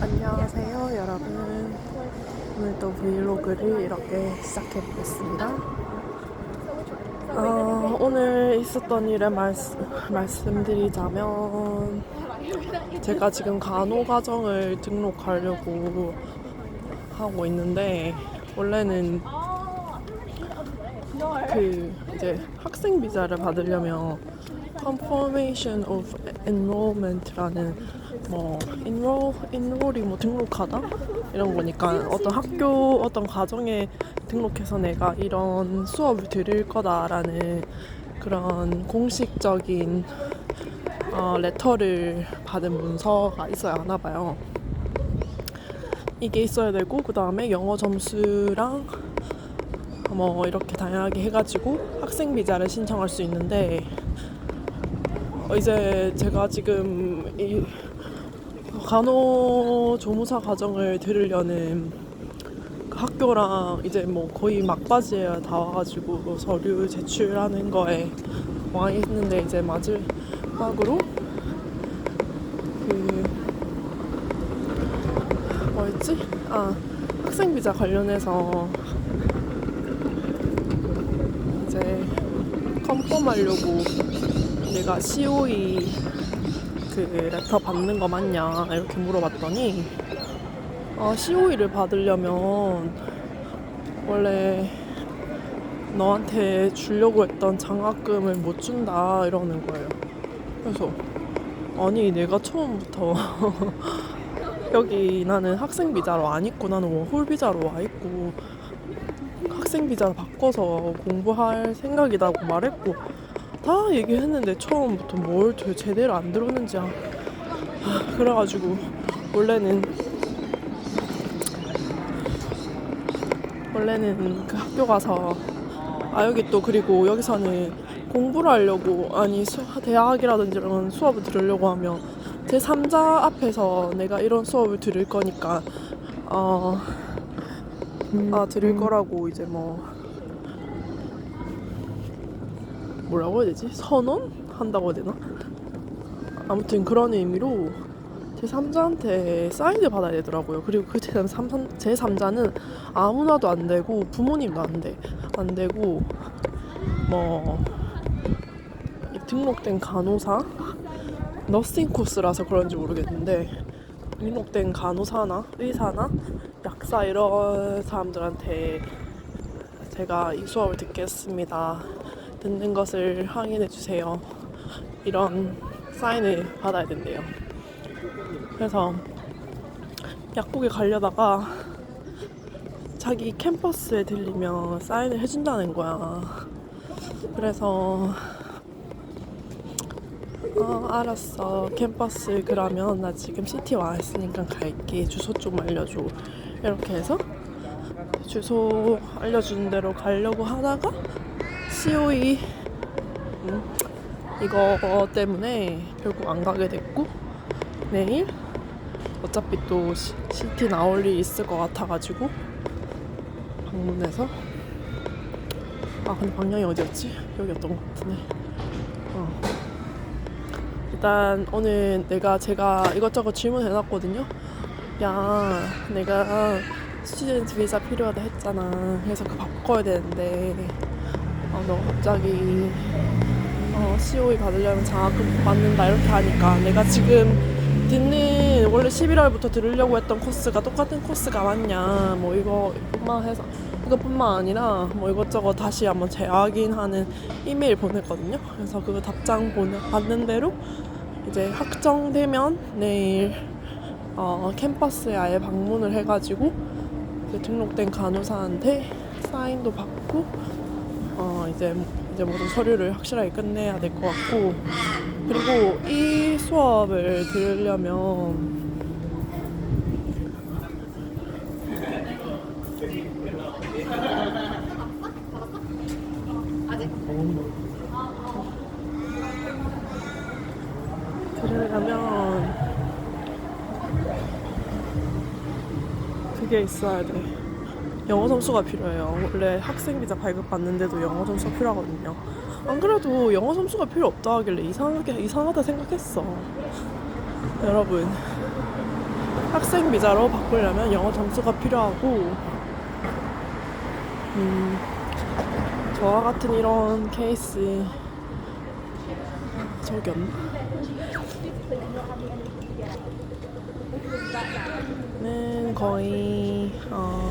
안녕하세요 여러분. 오늘도 브이로그를 이렇게 시작해 보겠습니다. 어, 오늘 있었던 일을 말씀, 말씀드리자면 제가 지금 간호과정을 등록하려고 하고 있는데 원래는 그 이제 학생 비자를 받으려면 confirmation of enrollment라는 뭐 enroll enroll이 뭐 등록하다 이런 거니까 어떤 학교 어떤 과정에 등록해서 내가 이런 수업을 들을 거다라는 그런 공식적인 어, 레터를 받은 문서가 있어야 하나 봐요. 이게 있어야 되고 그 다음에 영어 점수랑 뭐 이렇게 다양하게 해가지고 학생 비자를 신청할 수 있는데 어, 이제 제가 지금 이 간호조무사 과정을 들으려는 그 학교랑 이제 뭐 거의 막바지에 다 와가지고 서류 제출하는 거에 와 있는데 이제 마지막으로 그 뭐였지? 아 학생 비자 관련해서 이제 컨펌하려고 내가 COE 그 레터 받는 거 맞냐 이렇게 물어봤더니 아, COE를 받으려면 원래 너한테 주려고 했던 장학금을 못 준다 이러는 거예요. 그래서 아니 내가 처음부터 여기 나는 학생 비자로 안 있고 나는 원홀 비자로 와 있고 학생 비자 바꿔서 공부할 생각이라고 말했고 다 얘기했는데 처음부터 뭘 제- 제대로 안 들었는지 아, 아, 그래가지고 원래는 원래는 그 학교 가서 아 여기 또 그리고 여기서는 공부를 하려고 아니 수, 대학이라든지 이런 수업을 들으려고 하면 제 3자 앞에서 내가 이런 수업을 들을 거니까 어 아, 들을 거라고 이제 뭐 뭐라고 해야 되지? 선언? 한다고 해야 되나? 아무튼 그런 의미로 제 3자한테 사인을 받아야 되더라고요. 그리고 그제 3자는 아무나도 안 되고 부모님도 안 돼. 안 되고 뭐 등록된 간호사 너싱 코스라서 그런지 모르겠는데 등록된 간호사나 의사나 약사 이런 사람들한테 제가 이 수업을 듣겠습니다. 듣는 것을 확인해 주세요. 이런 사인을 받아야 된대요. 그래서 약국에 가려다가 자기 캠퍼스에 들리면 사인을 해준다는 거야. 그래서 어, 알았어. 캠퍼스 그러면 나 지금 시티 와 있으니까 갈게. 주소 좀 알려줘. 이렇게 해서 주소 알려준 대로 가려고 하다가 COE 음, 이거 때문에 결국 안 가게 됐고 내일 어차피 또 시, 시티 나올 일이 있을 것 같아가지고 방문해서. 아 근데 방향이 어디였지? 여기였던 것 같은데 어. 일단 오늘 내가 제가 이것저것 질문해놨거든요. 야 내가 스튜던트 비자 필요하다 했잖아. 그래서 그거 바꿔야 되는데 어, 너 갑자기 어, COE 받으려면 장학금 못 받는다 이렇게 하니까 내가 지금 듣는 원래 11월부터 들으려고 했던 코스가 똑같은 코스가 맞냐 뭐 이거뿐만 해서 이것뿐만 아니라 뭐 이것저것 다시 한번 재확인하는 이메일 보냈거든요. 그래서 그 답장 보내 받는 대로 이제 확정되면 내일 어, 캠퍼스에 아예 방문을 해가지고 등록된 간호사한테 사인도 받고 어 이제 이제 모든 서류를 확실하게 끝내야 될 것 같고 그리고 이 수업을 들으려면 들으려면 그게 있어야 돼. 영어 점수가 필요해요. 원래 학생 비자 발급 받는데도 영어 점수가 필요하거든요. 안 그래도 영어 점수가 필요 없다 하길래 이상하게 이상하다 생각했어. 여러분 학생 비자로 바꾸려면 영어 점수가 필요하고 음, 저와 같은 이런 케이스 저기 없나? 는 거의 어,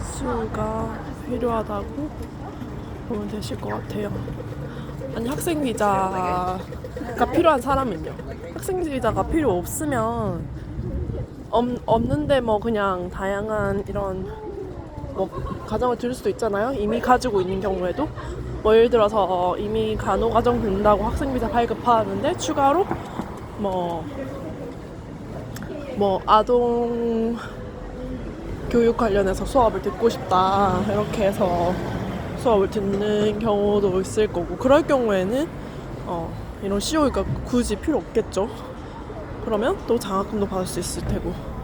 수가 필요하다고 보면 되실 것 같아요. 아니 학생 비자가 필요한 사람은요. 학생 비자가 필요 없으면 없, 없는데 뭐 그냥 다양한 이런 뭐 가정을 들을 수도 있잖아요. 이미 가지고 있는 경우에도 뭐 예를 들어서 이미 간호 가정 된다고 학생 비자 발급하는데 추가로 뭐뭐 아동 교육 관련해서 수업을 듣고 싶다 이렇게 해서 수업을 듣는 경우도 있을 거고 그럴 경우에는 어, 이런 COE가 굳이 필요 없겠죠. 그러면 또 장학금도 받을 수 있을 테고.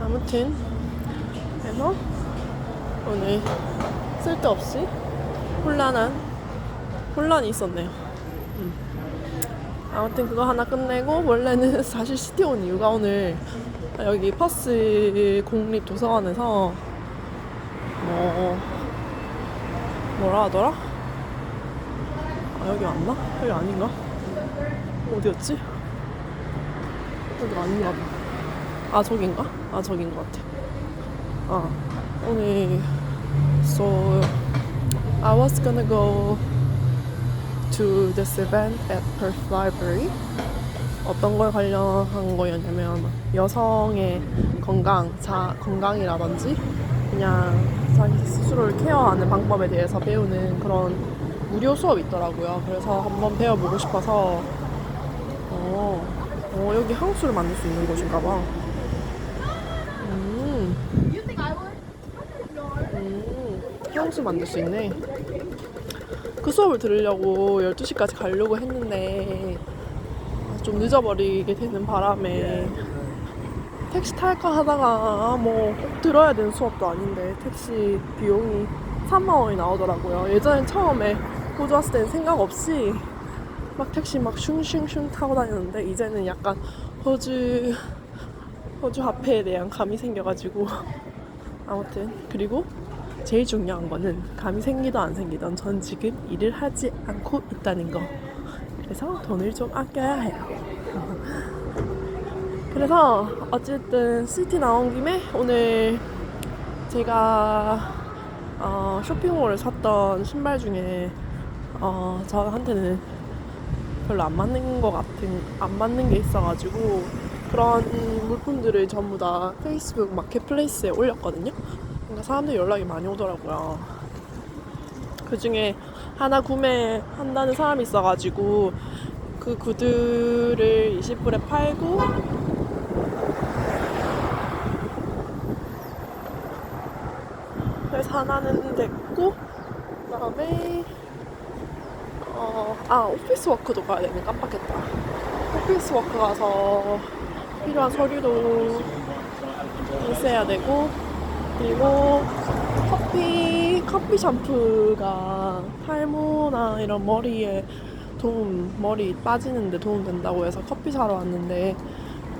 아무튼 그래서 오늘 쓸데없이 혼란한 혼란이 있었네요. 음. 아무튼 그거 하나 끝내고 원래는 사실 시티 온 이유가 오늘 여기 퍼스 공립 도서관에서 뭐 뭐라 하더라? 아 여기 맞나? 여기 아닌가? 어디였지? 여기 아닌가 봐. 아 저긴가? 아 저긴 것 같아. 아 오늘 so I was gonna go to this event at Perth Library. 어떤 걸 관련한 거였냐면 여성의 건강, 자 건강이라든지 그냥 자기 스스로를 케어하는 방법에 대해서 배우는 그런 무료 수업이 있더라고요. 그래서 한번 배워보고 싶어서 어, 어 여기 향수를 만들 수 있는 곳인가 봐. 음? 음, 향수 만들 수 있네. 그 수업을 들으려고 12시까지 가려고 했는데 좀 늦어버리게 되는 바람에 택시 탈까 하다가 뭐 꼭 들어야 되는 수업도 아닌데 택시 비용이 3만 원이 나오더라고요. 예전엔 처음에 호주 왔을 때는 생각 없이 막 택시 막 슝슝슝 타고 다녔는데 이제는 약간 호주 호주 화폐에 대한 감이 생겨가지고 아무튼 그리고 제일 중요한 거는 감이 생기든 안 생기든 전 지금 일을 하지 않고 있다는 거. 그래서 돈을 좀 아껴야 해요. 그래서 어쨌든 시티 나온 김에 오늘 제가 어, 쇼핑몰을 샀던 신발 중에 어, 저한테는 별로 안 맞는 것 같은 안 맞는 게 있어가지고 그런 물품들을 전부 다 페이스북 마켓플레이스에 올렸거든요. 그러니까 사람들이 연락이 많이 오더라고요. 그 중에 하나 구매한다는 사람이 있어가지고 그 구두를 20불에 팔고 그래서 하나는 됐고 그다음에 어, 아 오피스 워크도 가야 되네. 깜빡했다. 오피스 워크 가서 필요한 서류도 있어야 되고 그리고 커피 커피 샴푸가 탈모나 이런 머리에 도움 머리 빠지는데 도움 된다고 해서 커피 사러 왔는데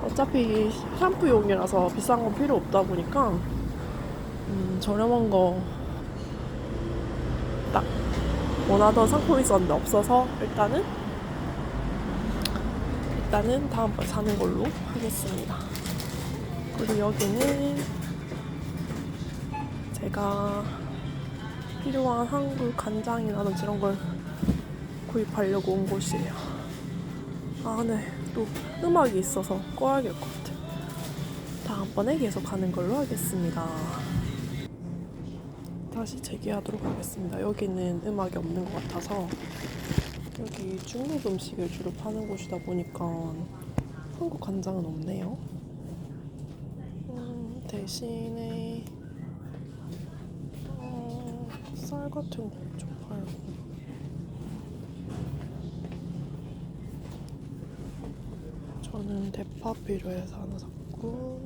어차피 샴푸용이라서 비싼 건 필요 없다 보니까 음, 저렴한 거딱 원하던 상품이 있었는데 없어서 일단은 일단은 다음번 사는 걸로 하겠습니다. 그리고 여기는 제가 필요한 한국 간장이라든지 이런 걸 구입하려고 온 곳이에요. 아, 근데 또 음악이 있어서 꺼야 될 것 같아요. 다음번에 계속 하는 걸로 하겠습니다. 다시 재개하도록 하겠습니다. 여기는 음악이 없는 것 같아서 여기 중국 음식을 주로 파는 곳이다 보니까 한국 간장은 없네요. 음, 대신에 어, 쌀 같은 거좀 팔고 이거는 대파 필요해서 하나 샀고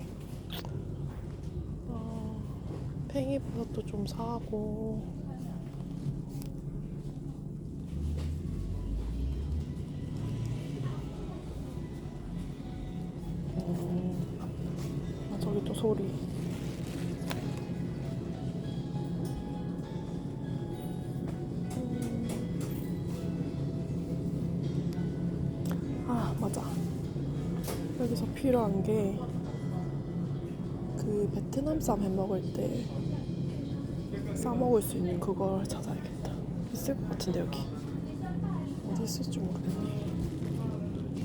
어, 팽이버섯도 좀 사고. 음, 아 저기 또 소리. 아 맞아. 여기서 필요한 게그 베트남 쌈 해 먹을 때 싸 먹을 수 있는 그걸 찾아야겠다. 있을 것 같은데 여기. 어디 있을지 모르겠네